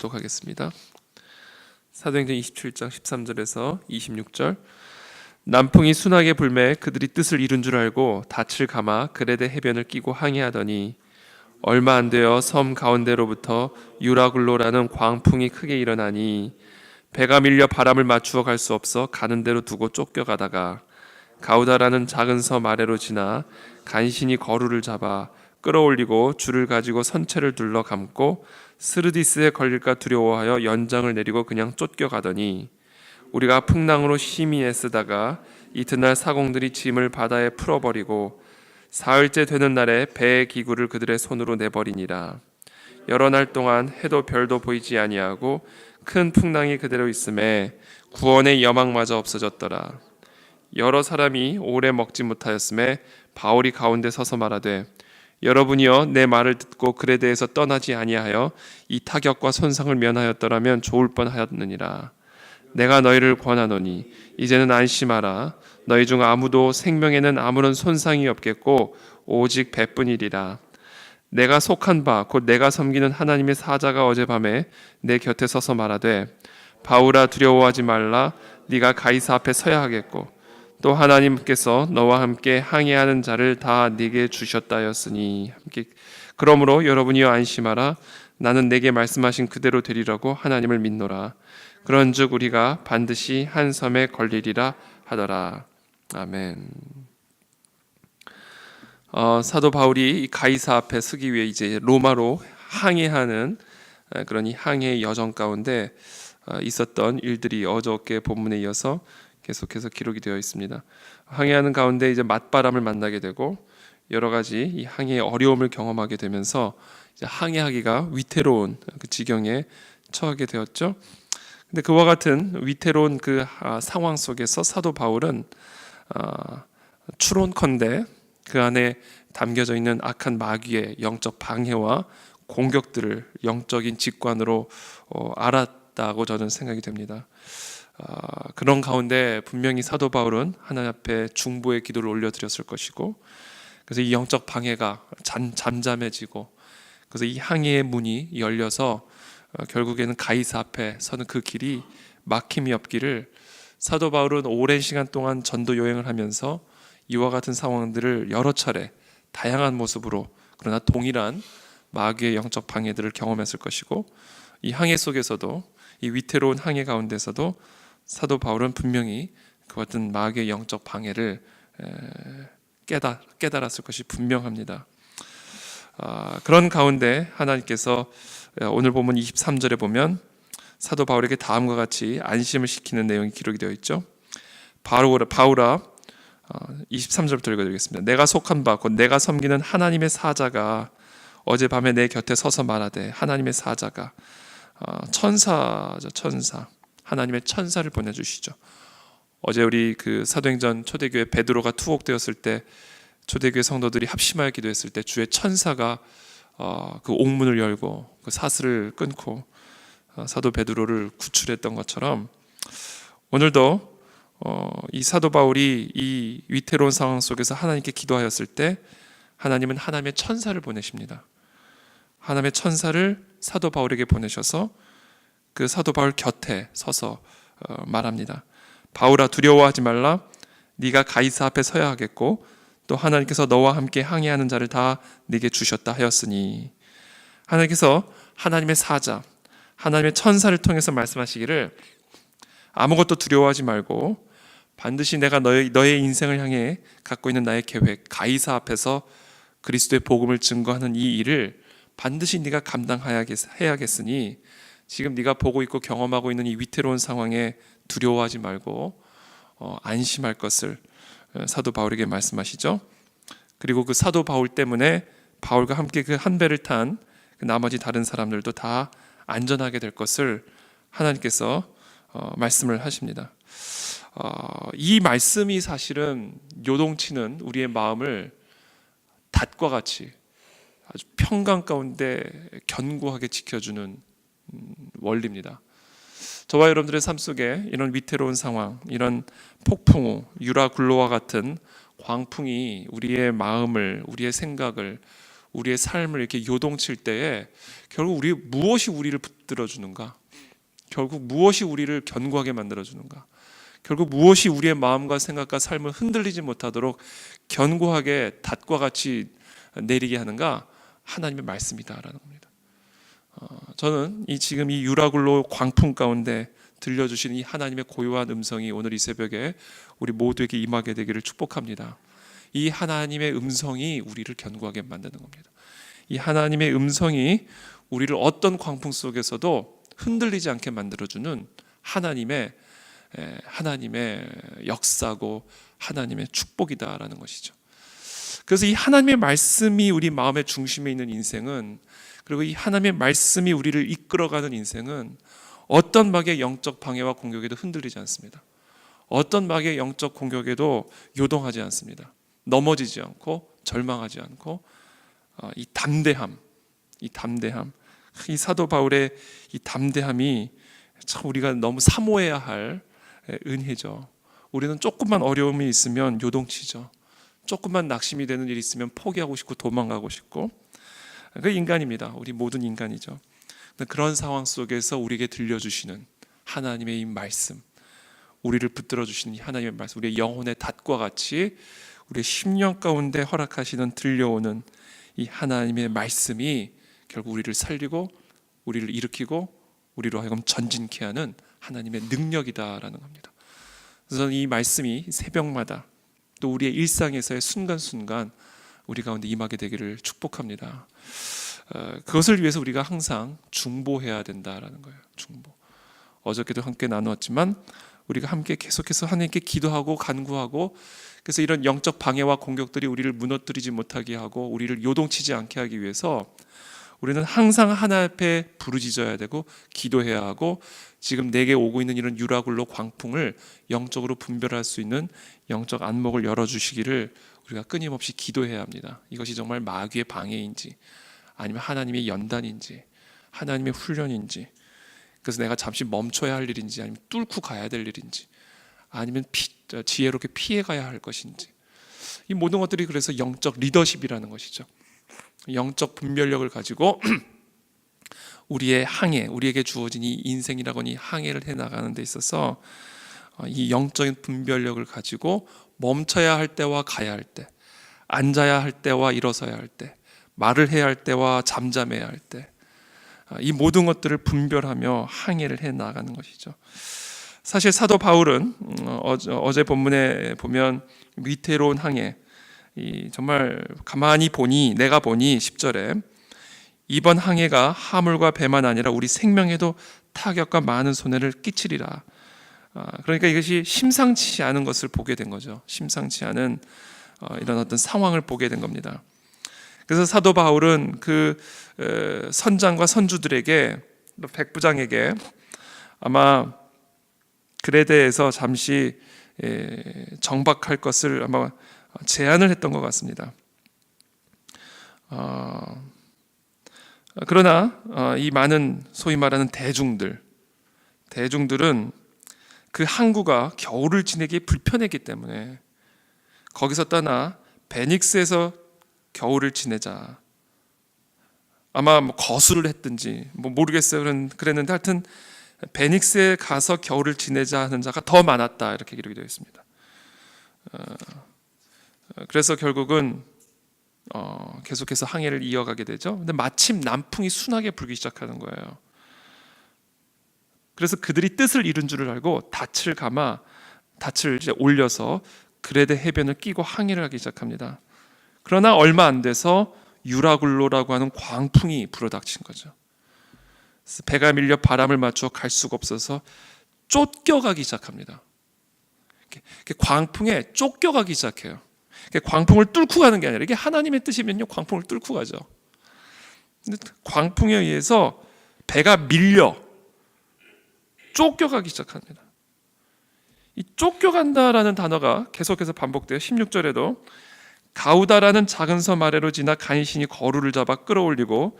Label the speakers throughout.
Speaker 1: 교독하겠습니다. 사도행전 27장 13절에서 26절 남풍이 순하게 불매 그들이 뜻을 이룬 줄 알고 닻을 감아 그레데 해변을 끼고 항해하더니 얼마 안 되어 섬 가운데로부터 유라굴로라는 광풍이 크게 일어나니 배가 밀려 바람을 맞추어 갈 수 없어 가는 대로 두고 쫓겨가다가 가우다라는 작은 섬 아래로 지나 간신히 거루를 잡아 끌어올리고 줄을 가지고 선체를 둘러 감고 스르디스에 걸릴까 두려워하여 연장을 내리고 그냥 쫓겨가더니 우리가 풍랑으로 심히 애쓰다가 이튿날 사공들이 짐을 바다에 풀어버리고 사흘째 되는 날에 배의 기구를 그들의 손으로 내버리니라. 여러 날 동안 해도 별도 보이지 아니하고 큰 풍랑이 그대로 있음에 구원의 여망마저 없어졌더라. 여러 사람이 오래 먹지 못하였음에 바울이 가운데 서서 말하되 여러분이여 내 말을 듣고 그에 대해서 떠나지 아니하여 이 타격과 손상을 면하였더라면 좋을 뻔하였느니라. 내가 너희를 권하노니 이제는 안심하라. 너희 중 아무도 생명에는 아무런 손상이 없겠고 오직 배뿐이리라. 내가 속한 바 곧 내가 섬기는 하나님의 사자가 어젯밤에 내 곁에 서서 말하되 바울아 두려워하지 말라. 네가 가이사 앞에 서야 하겠고 또 하나님께서 너와 함께 항해하는 자를 다 네게 주셨다였으니 함께 그러므로 여러분이여 안심하라. 나는 내게 말씀하신 그대로 되리라고 하나님을 믿노라. 그런즉 우리가 반드시 한 섬에 걸리리라 하더라. 아멘. 어, 사도 바울이 이 가이사 앞에 서기 위해 이제 로마로 항해하는 에, 그런 이 항해 여정 가운데 어, 있었던 일들이 어저께 본문에 이어서 계속해서 기록이 되어 있습니다. 항해하는 가운데 이제 맞바람을 만나게 되고 여러 가지 이 항해의 어려움을 경험하게 되면서 항해하기가 위태로운 그 지경에 처하게 되었죠. 근데 그와 같은 위태로운 그 아, 상황 속에서 사도 바울은 아, 추론컨대 그 안에 담겨져 있는 악한 마귀의 영적 방해와 공격들을 영적인 직관으로 어, 알았다고 저는 생각이 됩니다. 아, 그런 가운데 분명히 사도 바울은 하나님 앞에 중보의 기도를 올려드렸을 것이고 그래서 이 영적 방해가 잠, 잠잠해지고 그래서 이 항해의 문이 열려서 어, 결국에는 가이사 앞에 서는 그 길이 막힘이 없기를 사도 바울은 오랜 시간 동안 전도 여행을 하면서 이와 같은 상황들을 여러 차례 다양한 모습으로 그러나 동일한 마귀의 영적 방해들을 경험했을 것이고 이 항해 속에서도 이 위태로운 항해 가운데서도 사도 바울은 분명히 그 같은 마귀의 영적 방해를 깨달, 깨달았을 것이 분명합니다. 아, 그런 가운데 하나님께서 오늘 보면 23절에 보면 사도 바울에게 다음과 같이 안심을 시키는 내용이 기록이 되어 있죠. 바울아, 바울아 23절부터 읽어드리겠습니다. 내가 속한 바 곧 내가 섬기는 하나님의 사자가 어젯밤에 내 곁에 서서 말하되 하나님의 사자가 어, 천사죠 천사 하나님의 천사를 보내주시죠. 어제 우리 그 사도행전 초대교회 베드로가 투옥되었을 때 초대교회 성도들이 합심하여 기도했을 때 주의 천사가 어, 그 옥문을 열고 그 사슬을 끊고 어, 사도 베드로를 구출했던 것처럼 오늘도 어, 이 사도 바울이 이 위태로운 상황 속에서 하나님께 기도하였을 때 하나님은 하나님의 천사를 보내십니다. 하나님의 천사를 사도 바울에게 보내셔서 그 사도 바울 곁에 서서 어, 말합니다. 바울아 두려워하지 말라. 네가 가이사 앞에 서야 하겠고 또 하나님께서 너와 함께 항해하는 자를 다 네게 주셨다 하였으니 하나님께서 하나님의 사자, 하나님의 천사를 통해서 말씀하시기를 아무것도 두려워하지 말고 반드시 내가 너의, 너의 인생을 향해 갖고 있는 나의 계획, 가이사 앞에서 그리스도의 복음을 증거하는 이 일을 반드시 네가 감당해야겠으니 지금 네가 보고 있고 경험하고 있는 이 위태로운 상황에 두려워하지 말고 어, 안심할 것을 어, 사도 바울에게 말씀하시죠. 그리고 그 사도 바울 때문에 바울과 함께 그 한 배를 탄 그 나머지 다른 사람들도 다 안전하게 될 것을 하나님께서 어, 말씀을 하십니다. 어, 이 말씀이 사실은 요동치는 우리의 마음을 닷과 같이 아주 평강 가운데 견고하게 지켜주는 음, 원리입니다. 저와 여러분들의 삶 속에 이런 위태로운 상황, 이런 폭풍우, 유라 굴로와 같은 광풍이 우리의 마음을, 우리의 생각을, 우리의 삶을 이렇게 요동칠 때에 결국 우리 무엇이 우리를 붙들어 주는가? 결국 무엇이 우리를 견고하게 만들어 주는가? 결국 무엇이 우리의 마음과 생각과 삶을 흔들리지 못하도록 견고하게 닷과 같이 내리게 하는가? 하나님의 말씀이다라는 겁니다. 어, 저는 이 지금 이 유라굴로 광풍 가운데 들려주신 이 하나님의 고요한 음성이 오늘 이 새벽에 우리 모두에게 임하게 되기를 축복합니다. 이 하나님의 음성이 우리를 견고하게 만드는 겁니다. 이 하나님의 음성이 우리를 어떤 광풍 속에서도 흔들리지 않게 만들어주는 하나님의 에, 하나님의 역사고 하나님의 축복이다라는 것이죠. 그래서 이 하나님의 말씀이 우리 마음의 중심에 있는 인생은 그리고 이 하나님의 말씀이 우리를 이끌어가는 인생은 어떤 막의 영적 방해와 공격에도 흔들리지 않습니다. 어떤 막의 영적 공격에도 요동하지 않습니다. 넘어지지 않고 절망하지 않고 어, 이 담대함, 이 담대함, 이 사도 바울의 이 담대함이 참 우리가 너무 사모해야 할 은혜죠. 우리는 조금만 어려움이 있으면 요동치죠. 조금만 낙심이 되는 일이 있으면 포기하고 싶고 도망가고 싶고 그 인간입니다. 우리 모든 인간이죠. 그런 상황 속에서 우리에게 들려주시는 하나님의 이 말씀, 우리를 붙들어 주시는 이 하나님의 말씀, 우리의 영혼의 닷과 같이 우리의 심령 가운데 허락하시는 들려오는 이 하나님의 말씀이 결국 우리를 살리고 우리를 일으키고 우리로 하여금 전진케 하는 하나님의 능력이다라는 겁니다. 그래서 이 말씀이 새벽마다 또 우리의 일상에서의 순간순간 우리 가운데 임하게 되기를 축복합니다. 어, 그것을 위해서 우리가 항상 중보해야 된다라는 거예요. 중보. 어저께도 함께 나누었지만 우리가 함께 계속해서 하나님께 기도하고 간구하고 그래서 이런 영적 방해와 공격들이 우리를 무너뜨리지 못하게 하고 우리를 요동치지 않게 하기 위해서 우리는 항상 하나 앞에 부르짖어야 되고 기도해야 하고 지금 내게 오고 있는 이런 유라굴로 광풍을 영적으로 분별할 수 있는 영적 안목을 열어 주시기를 우리가 끊임없이 기도해야 합니다. 이것이 정말 마귀의 방해인지 아니면 하나님의 연단인지 하나님의 훈련인지 그래서 내가 잠시 멈춰야 할 일인지 아니면 뚫고 가야 될 일인지 아니면 피, 지혜롭게 피해 가야 할 것인지 이 모든 것들이 그래서 영적 리더십이라는 것이죠. 영적 분별력을 가지고 우리의 항해, 우리에게 주어진 이 인생이라고 이 항해를 해 나가는 데 있어서 어, 이 영적인 분별력을 가지고 멈춰야 할 때와 가야 할 때, 앉아야 할 때와 일어서야 할 때, 말을 해야 할 때와 잠잠해야 할 때, 아, 이 모든 것들을 분별하며 항해를 해 나가는 것이죠. 사실 사도 바울은 음, 어제, 어제 본문에 보면 위태로운 항해, 이 정말 가만히 보니 내가 보니 10절에 이번 항해가 하물과 배만 아니라 우리 생명에도 타격과 많은 손해를 끼치리라. 아, 그러니까 이것이 심상치 않은 것을 보게 된 거죠. 심상치 않은 어, 이런 어떤 상황을 보게 된 겁니다. 그래서 사도 바울은 그 에, 선장과 선주들에게 또 백부장에게 아마 그레데에서 잠시 에, 정박할 것을 아마 제안을 했던 것 같습니다. 어, 그러나 어, 이 많은 소위 말하는 대중들, 대중들은 그 항구가 겨울을 지내기 불편했기 때문에 거기서 떠나 베닉스에서 겨울을 지내자. 아마 뭐 거수를 했든지 뭐 모르겠어요. 그랬는데 하여튼 베닉스에 가서 겨울을 지내자 하는 자가 더 많았다 이렇게 기록이 되어 있습니다. 그래서 결국은 어, 계속해서 항해를 이어가게 되죠. 근데 마침 남풍이 순하게 불기 시작하는 거예요. 그래서 그들이 뜻을 이룬 줄을 알고 닻을 감아 닻을 이제 올려서 그레데 해변을 끼고 항해를 하기 시작합니다. 그러나 얼마 안 돼서 유라굴로라고 하는 광풍이 불어닥친 거죠. 배가 밀려 바람을 맞춰 갈 수가 없어서 쫓겨가기 시작합니다. 광풍에 쫓겨가기 시작해요. 광풍을 뚫고 가는 게 아니라 이게 하나님의 뜻이면요 광풍을 뚫고 가죠. 광풍에 의해서 배가 밀려 쫓겨가기 시작합니다. 이 쫓겨간다라는 단어가 계속해서 반복돼요. 16절에도 가우다라는 작은 섬 아래로 지나 간신히 거루를 잡아 끌어올리고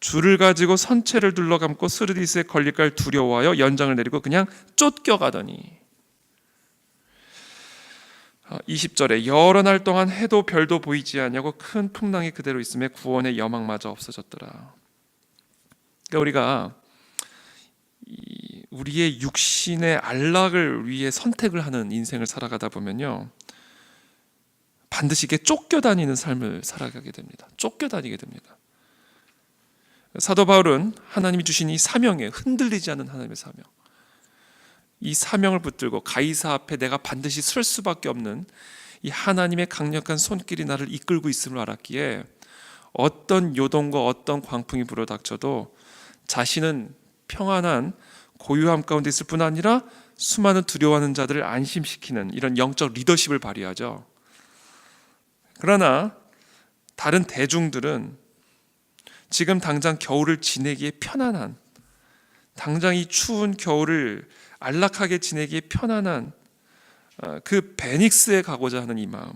Speaker 1: 줄을 가지고 선체를 둘러감고 스르디스에 걸릴까 두려워하여 연장을 내리고 그냥 쫓겨가더니 어, 20절에 여러 날 동안 해도 별도 보이지 않냐고 큰 풍랑이 그대로 있음에 구원의 여망마저 없어졌더라. 그러니까 우리가 이 우리의 육신의 안락을 위해 선택을 하는 인생을 살아가다 보면요. 반드시 이게 쫓겨다니는 삶을 살아가게 됩니다. 쫓겨다니게 됩니다. 사도 바울은 하나님이 주신 이 사명에 흔들리지 않는 하나님의 사명. 이 사명을 붙들고 가이사 앞에 내가 반드시 설 수밖에 없는 이 하나님의 강력한 손길이 나를 이끌고 있음을 알았기에 어떤 요동과 어떤 광풍이 불어닥쳐도 자신은 평안한 고요함 가운데 있을 뿐 아니라 수많은 두려워하는 자들을 안심시키는 이런 영적 리더십을 발휘하죠. 그러나 다른 대중들은 지금 당장 겨울을 지내기에 편안한 당장 이 추운 겨울을 안락하게 지내기에 편안한 어, 그 베닉스에 가고자 하는 이 마음.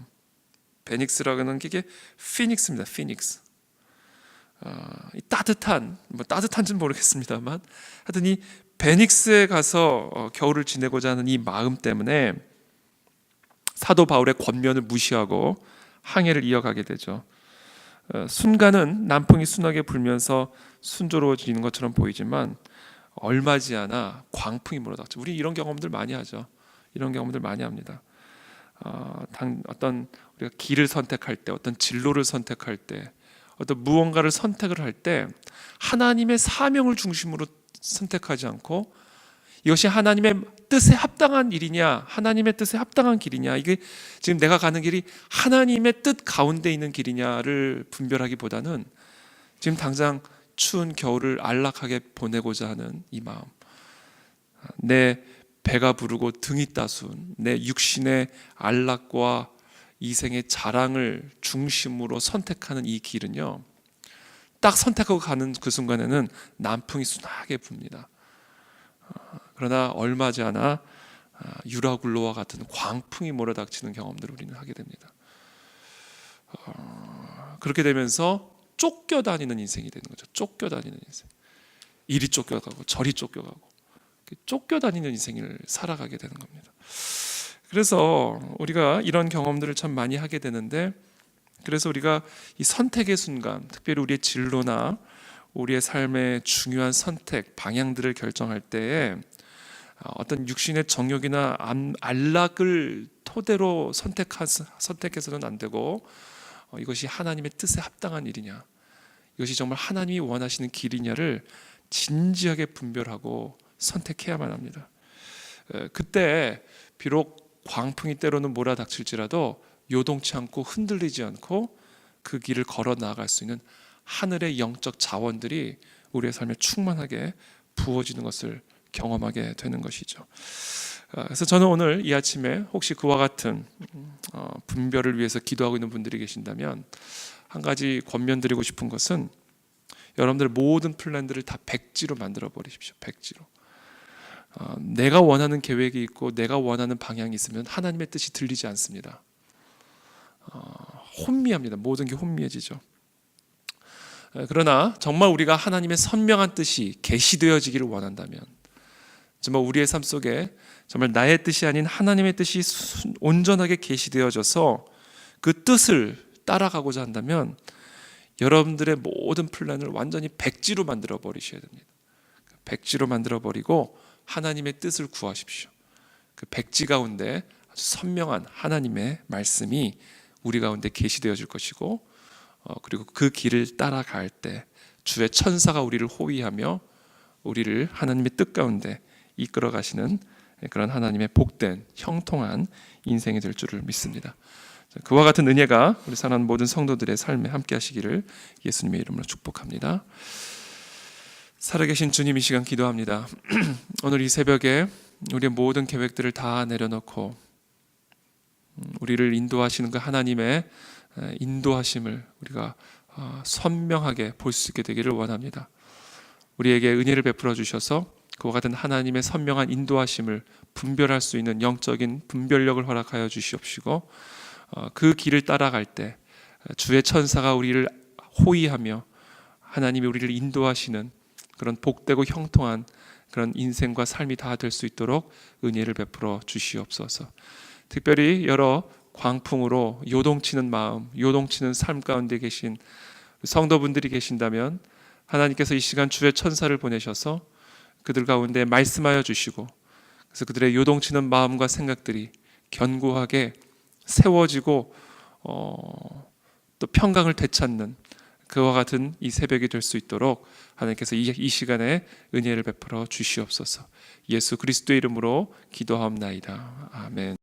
Speaker 1: 베닉스라고 하는 게 피닉스입니다. 피닉스. 어, 이 따뜻한 뭐 따뜻한지는 모르겠습니다만 하여튼 이 베닉스에 가서 어, 겨울을 지내고자 하는 이 마음 때문에 사도 바울의 권면을 무시하고 항해를 이어가게 되죠. 어, 순간은 남풍이 순하게 불면서 순조로워지는 것처럼 보이지만 얼마지 않아 광풍이 몰아닥쳐. 우리 이런 경험들 많이 하죠. 이런 경험들 많이 합니다. 어, 당, 어떤 우리가 길을 선택할 때, 어떤 진로를 선택할 때, 어떤 무언가를 선택을 할 때 하나님의 사명을 중심으로 선택하지 않고 이것이 하나님의 뜻에 합당한 일이냐, 하나님의 뜻에 합당한 길이냐, 이게 지금 내가 가는 길이 하나님의 뜻 가운데 있는 길이냐를 분별하기보다는 지금 당장 추운 겨울을 안락하게 보내고자 하는 이 마음. 내 배가 부르고 등이 따순 내 육신의 안락과 이 생의 자랑을 중심으로 선택하는 이 길은요. 딱 선택하고 가는 그 순간에는 남풍이 순하게 붑니다. 어, 그러나 얼마지 않아 아, 유라굴로와 같은 광풍이 몰아닥치는 경험들을 우리는 하게 됩니다. 어, 그렇게 되면서 쫓겨다니는 인생이 되는 거죠. 쫓겨다니는 인생. 이리 쫓겨가고 저리 쫓겨가고 쫓겨다니는 인생을 살아가게 되는 겁니다. 그래서 우리가 이런 경험들을 참 많이 하게 되는데 그래서 우리가 이 선택의 순간, 특별히 우리의 진로나 우리의 삶의 중요한 선택 방향들을 결정할 때에 어떤 육신의 정욕이나 안락을 토대로 선택하, 선택해서는 안 되고 어, 이것이 하나님의 뜻에 합당한 일이냐, 이것이 정말 하나님이 원하시는 길이냐를 진지하게 분별하고 선택해야만 합니다. 그때 비록 광풍이 때로는 몰아닥칠지라도 요동치 않고 흔들리지 않고 그 길을 걸어 나아갈 수 있는 하늘의 영적 자원들이 우리의 삶에 충만하게 부어지는 것을 경험하게 되는 것이죠. 어, 그래서 저는 오늘 이 아침에 혹시 그와 같은 어, 분별을 위해서 기도하고 있는 분들이 계신다면 한 가지 권면드리고 싶은 것은 여러분들 모든 플랜들을 다 백지로 만들어 버리십시오. 백지로. 어, 내가 원하는 계획이 있고 내가 원하는 방향이 있으면 하나님의 뜻이 들리지 않습니다. 혼미합니다. 모든 게 혼미해지죠. 그러나 정말 우리가 하나님의 선명한 뜻이 계시되어지기를 원한다면 정말 우리의 삶 속에 정말 나의 뜻이 아닌 하나님의 뜻이 온전하게 계시되어져서 그 뜻을 따라가고자 한다면 여러분들의 모든 플랜을 완전히 백지로 만들어 버리셔야 됩니다. 백지로 만들어 버리고 하나님의 뜻을 구하십시오. 그 백지 가운데 아주 선명한 하나님의 말씀이 우리 가운데 계시되어질 것이고 어, 그리고 그 길을 따라갈 때 주의 천사가 우리를 호위하며 우리를 하나님의 뜻 가운데 이끌어 가시는 그런 하나님의 복된 형통한 인생이 될 줄을 믿습니다. 그와 같은 은혜가 우리 사는 모든 성도들의 삶에 함께 하시기를 예수님의 이름으로 축복합니다. 살아계신 주님 이 시간 기도합니다. 오늘 이 새벽에 우리의 모든 계획들을 다 내려놓고 음, 우리를 인도하시는 그 하나님의 인도하심을 우리가 어, 선명하게 볼 수 있게 되기를 원합니다. 우리에게 은혜를 베풀어 주셔서 그와 같은 하나님의 선명한 인도하심을 분별할 수 있는 영적인 분별력을 허락하여 주시옵시고 어, 그 길을 따라갈 때 주의 천사가 우리를 호위하며 하나님이 우리를 인도하시는 그런 복되고 형통한 그런 인생과 삶이 다 될 수 있도록 은혜를 베풀어 주시옵소서. 특별히 여러 광풍으로 요동치는 마음, 요동치는 삶 가운데 계신 성도분들이 계신다면 하나님께서 이 시간 주의 천사를 보내셔서 그들 가운데 말씀하여 주시고 그래서 그들의 요동치는 마음과 생각들이 견고하게 세워지고 어, 또 평강을 되찾는 그와 같은 이 새벽이 될 수 있도록 하나님께서 이, 이 시간에 은혜를 베풀어 주시옵소서. 예수 그리스도의 이름으로 기도하옵나이다. 아멘.